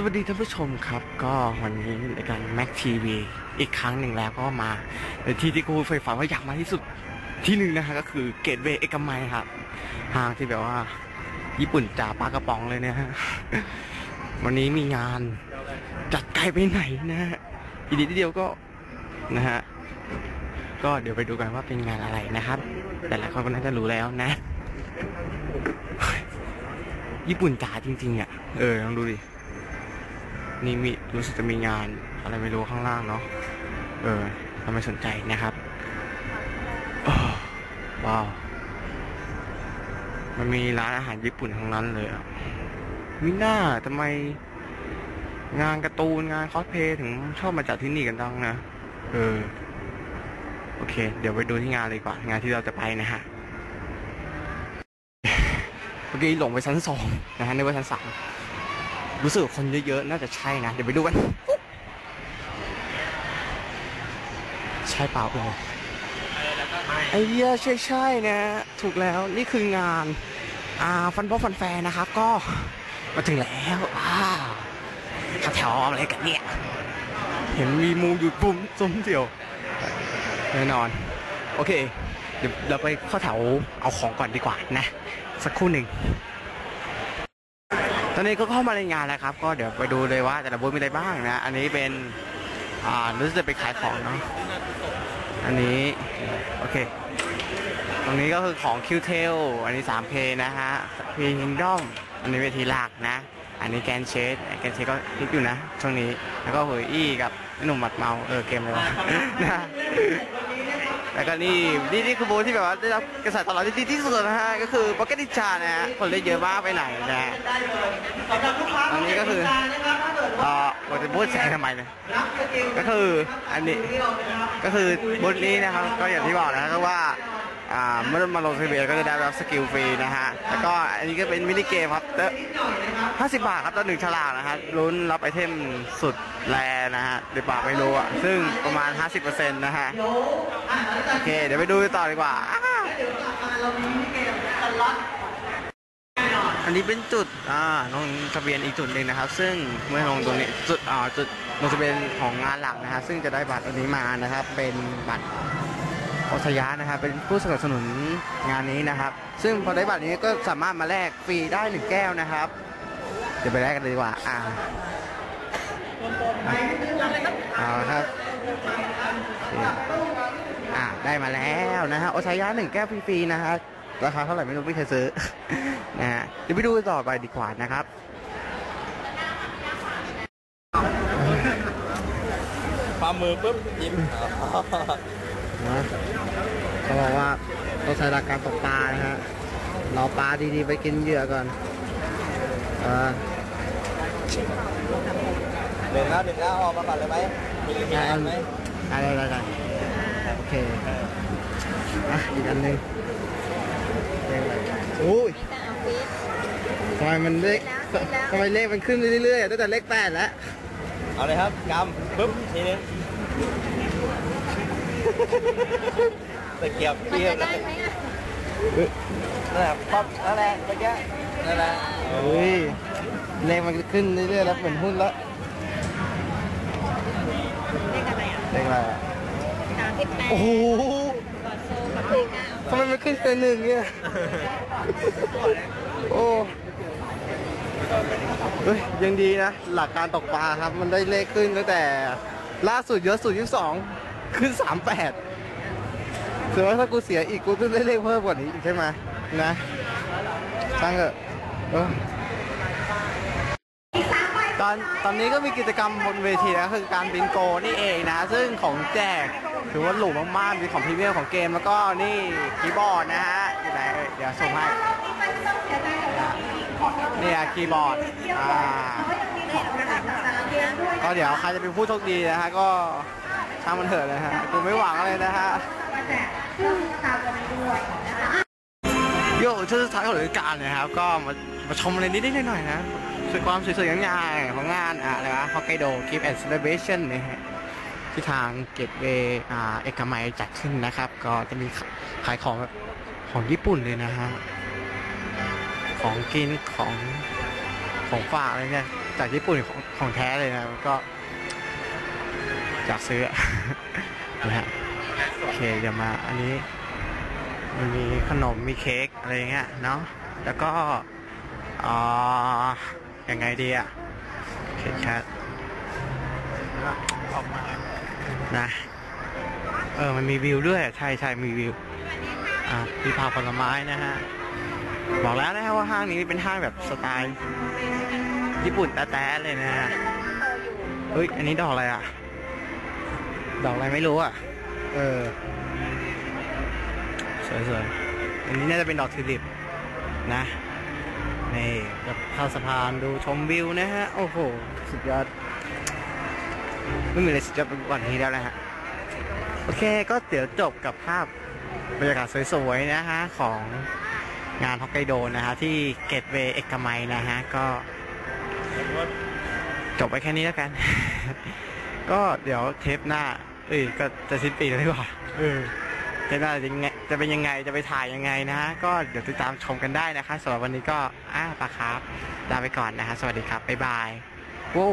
สวัสดีท่านผู้ชมครับ ก็วันนี้รายการ Mac TV อีกครั้งหนึ่งแล้วก็มาในที่ที่กูไฟฝันว่าอยากมาที่สุดที่หนึ่งนะฮะก็คือเกตเวย์เอกมัยครับห้างที่แบบว่า ญี่ปุ่นจ่าปลากระป๋องเลยนะฮะวันนี้มีงานจัดไกลไปไหนนะฮะอีกนิดเดียวก็นะฮะก็เดี๋ยวไปดูกันว่าเป็นงานอะไรนะครับ แต่หลายคนก็น่าจะรู้แล้วนะ ญี่ปุ่นจ๋าจริงๆอะเออลองดูดิ นี่มีรู้สึกจะมีงานอะไรไม่รู้ข้างล่างเนาะ เออทำไมสนใจนะครับว้าว มันมีร้านอาหารญี่ปุ่นทั้งนั้นเลยอะมิน่าทำไม งานการ์ตูนงานคอสเพย์ถึงชอบมาจัดที่นี่กันดังนะ เออ โอเค เดี๋ยวไปดูที่งานเลยกว่างานที่เราจะไปนะฮะเมื่อกี้หลงไปชั้นสองนะฮะในว่าชั้นสาม รู้สึกคนเยอะๆ น่าจะใช่นะ เดี๋ยวไปดูกัน ใช่เปล่าเออไอเดียใช่ใช่ๆนะ ถูกแล้วนี่คืองาน อ่า ฟันพ่อฟันแฟนนะครับ ก็มาถึงแล้วว้าวแถวอะไรกันเนี่ย เห็นมีมูอยู่ปุ่มซุ้มเดียวแน่นอน โอเค เดี๋ยวเราไปเข้าแถวเอาของก่อนดีกว่านะ สักครู่หนึ่ง ตอนนี้ก็เข้ามาในงานแล้วครับ ก็เดี๋ยวไปดูเลยว่าแต่ละบูธมีอะไรบ้างนะ อันนี้เป็นอ่ารู้สึกจะไปขายของเนาะ อันนี้โอเค ตรงนี้ก็คือของคิวเทลอันนี้ 3P นะฮะพีคิงด้อมอันนี้เวทีหลักนะ อันนี้แกนเชดแกนเชดก็ฮิตอยู่นะช่วงนี้ แล้วก็เฮยอี้กับหนุ่มหมัดเมา เออเกมเลยวะนะ แล้วก็นี่นี่นี่คือบูธที่แบบว่าได้รับกระแสตอบรับที่ดีที่สุดนะฮะก็คือป๊อกเก็ตดิชานะฮะคนเล่นเยอะมากไปไหนนะฮะอันนี้ก็คืออ่อผมจะพูดแซงทำไมเนี่ยก็คืออันนี้ก็คือบูธนี้นะครับก็อย่างที่บอกนะครับว่า เมื่อมาลงทะเบียนก็จะได้รับสกิลฟรีนะฮะ แล้วก็อันนี้ก็เป็นมินิเกมครับเตห้าสิบบาทครับต่อหนึ่งฉลากนะฮะลุ้นรับไอเทมสุดแรนะฮะหรือเปล่าไม่รู้อะ ซึ่งประมาณ 50%นะฮะ โอเค เดี๋ยวไปดูต่อดีกว่า อันนี้เป็นจุดอ่าลงทะเบียนอีกจุดหนึ่งนะครับ ซึ่งเมื่อลงตรงนี้จุดอ่าจุดลงทะเบียนของงานหลักนะฮะ ซึ่งจะได้บัตรอันนี้มานะครับ เป็นบัตร อทยานะครับ เป็นผู้สนับสนุนงานนี้นะครับ ซึ่งพอได้บัตรนี้ก็สามารถมาแลกฟรีได้หนึ่งแก้วนะครับ เดี๋ยวไปแลกกันเลยดีกว่าอ่าเอาครับอ่าได้มาแล้วนะฮะโอทยาหนึ่งแก้วฟรีๆนะฮะราคาเท่าไหร่ไม่รู้ไม่เคยซื้อนะฮะเดี๋ยวไปดูต่อไปดีกว่านะครับความมือปุ๊บยิ้ม นะเขาบอกว่าต้องใช้หลักการตกปลานะฮะรอปลาดีๆไปกินเหยื่อก่อนเออหนึ่งแล้วหนึ่งแล้วออกมาก่อนเลยไหมมีมีอันไหมอะไรอะไรกันโอเคอะอีกอันหนึ่งเลขอะไรโอ้ยทำไมมันเลขทำไมเลขมันขึ้นเรื่อยๆอะตั้งแต่เลขแปดแล้ว เอาเลยครับกำปุ๊บทีนึง ตะเกียบมันเกียจะบได้ไหมอะนั่นแหละป๊อปนั่นแหละเมื่อกี้นั่นแหละเฮ้ยเลขมันขึ้นเรื่อยๆแล้วเหมือนหุ้นแล้วเลขอะไรอะเลขอะไรอะสามสิบแปดโอ้โหกอดโซกับเลขเก้าทำไมมันขึ้นเป็นหนึ่งเนี่ยโอ้เฮ้ยยังดีนะ หลักการตกปลาครับ มันได้เลขขึ้นตั้งแต่ล่าสุดเยอะสุดยี่สอง ขึ้นสามแปดถือว่าถ้ากูเสียอีกกูต้องได้เลขเพิ่มกว่านี้อีกใช่ไหมนะช่างเถอะเอตอนตอนนี้ก็มีกิจกรรมบนเวทีนะคือการบิงโกนี่เองนะ ซึ่งของแจกถือว่าหรูมากๆมีของพรีเมียมของเกมแล้วก็นี่คีย์บอร์ดนะฮะอยู่ไหนเดี๋ยวส่งให้นี่อะคีย์บอร์ดอ่าก็เดี๋ยวใครจะเป็นผู้โชคดีนะฮะก็างมันเถอะนะฮะกูไม่หวังอะไรนะฮะโย่ช่วงสุดท้ายของฤดูกาลนะครับ ก็มามาชมอะไรนิดๆหน่อยๆนะสวยความสวยๆงามๆของงานอะไรวะฮอกไกโดกิฟต์แอนด์เซเลบรชันนะฮะที่ทางเกตเวย์อ่าเอกมัยจัดขึ้นนะครับ ก็จะมีขายของของญี่ปุ่นเลยนะฮะของกินของของฝากอะไรเนี่ยจากญี่ปุ่นของของแท้เลยนะก็ อยากซื้อนะฮะโอเคเดี๋ยวมาอันนี้มันมีขนมมีเค้กอะไรเงี้ยเนาะแล้วก็อ่ายังไงดีอะเค้กแคทออกมานะเออมันมีวิวด้วยใช่ใช่มีวิวอะมีผักผลไม้นะฮะบอกแล้วนะฮะว่าห้างนี้เป็นห้างแบบสไตล์ ญี่ปุ่นแต๊ะๆเลยนะฮะเฮ้ยอันนี้ดอกอะไรอะ ดอกอะไรไม่รู้อะ เออ สวยๆ อันนี้น่าจะเป็นดอกทิวลิปนะนี่แบบเข้าสะพานดูชมวิวนะฮะ โอ้โห สุดยอด ไม่มีอะไรสุดยอดไปกว่านี้แล้วนะฮะ โอเคก็เดี๋ยวจบกับภาพบรรยากาศสวยๆนะฮะ ของงานฮอกไกโดนะฮะ ที่เกตเวย์เอกมัยนะฮะ ก็จบไปแค่นี้แล้วกัน ก็เดี๋ยวเทปหน้า เอ้ยก็จะสิ้นปีแล้วดีกว่าเออจะน่าจะยังไงจะเป็นยังไงจะไปถ่ายยังไงนะฮะก็เดี๋ยวติดตามชมกันได้นะคะสำหรับวันนี้ก็อ้าปะครับลาไปก่อนนะฮะสวัสดีครับบ๊ายบายว้าว